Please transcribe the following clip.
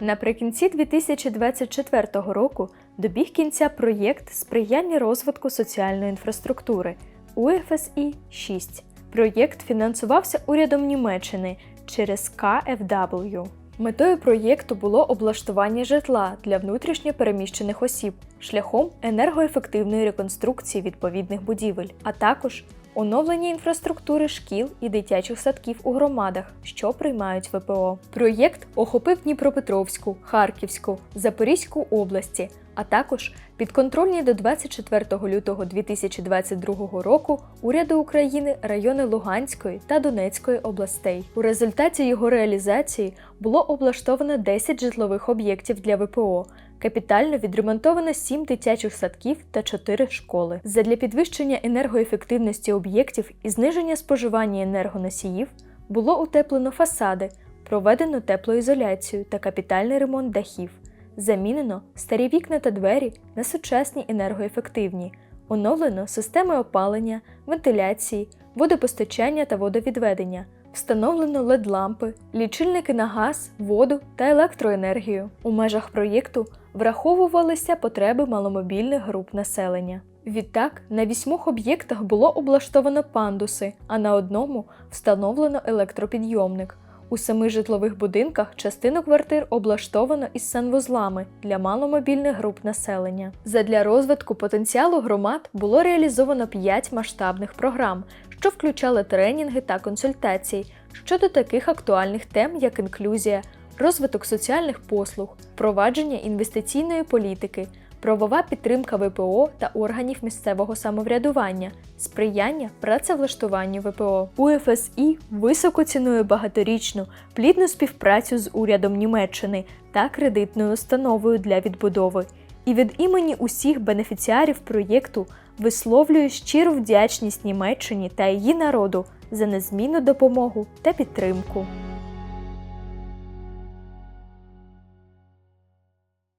Наприкінці 2024 року добіг кінця проєкт сприяння розвитку соціальної інфраструктури УФСІ 6. Проєкт фінансувався урядом Німеччини через KfW. Метою проєкту було облаштування житла для внутрішньо переміщених осіб шляхом енергоефективної реконструкції відповідних будівель, а також оновлення інфраструктури шкіл і дитячих садків у громадах, що приймають ВПО. Проєкт охопив Дніпропетровську, Харківську, Запорізьку області, а також підконтрольні до 24 лютого 2022 року уряду України райони Луганської та Донецької областей. У результаті його реалізації було облаштовано 10 житлових об'єктів для ВПО. Капітально відремонтовано 7 дитячих садків та 4 школи. Задля підвищення енергоефективності об'єктів і зниження споживання енергоносіїв було утеплено фасади, проведено теплоізоляцію та капітальний ремонт дахів. Замінено старі вікна та двері на сучасні енергоефективні, оновлено системи опалення, вентиляції, водопостачання та водовідведення, встановлено LED-лампи, лічильники на газ, воду та електроенергію. У межах проєкту враховувалися потреби маломобільних груп населення. Відтак, на вісьмох об'єктах було облаштовано пандуси, а на одному встановлено електропідйомник. У семи житлових будинках частину квартир облаштовано із санвузлами для маломобільних груп населення. Задля розвитку потенціалу громад було реалізовано 5 масштабних програм, що включали тренінги та консультації щодо таких актуальних тем, як інклюзія, розвиток соціальних послуг, впровадження інвестиційної політики, правова підтримка ВПО та органів місцевого самоврядування, сприяння працевлаштуванню ВПО. УФСІ високо цінує багаторічну плідну співпрацю з урядом Німеччини та кредитною установою для відбудови. І від імені усіх бенефіціарів проєкту висловлюю щиру вдячність Німеччині та її народу за незмінну допомогу та підтримку.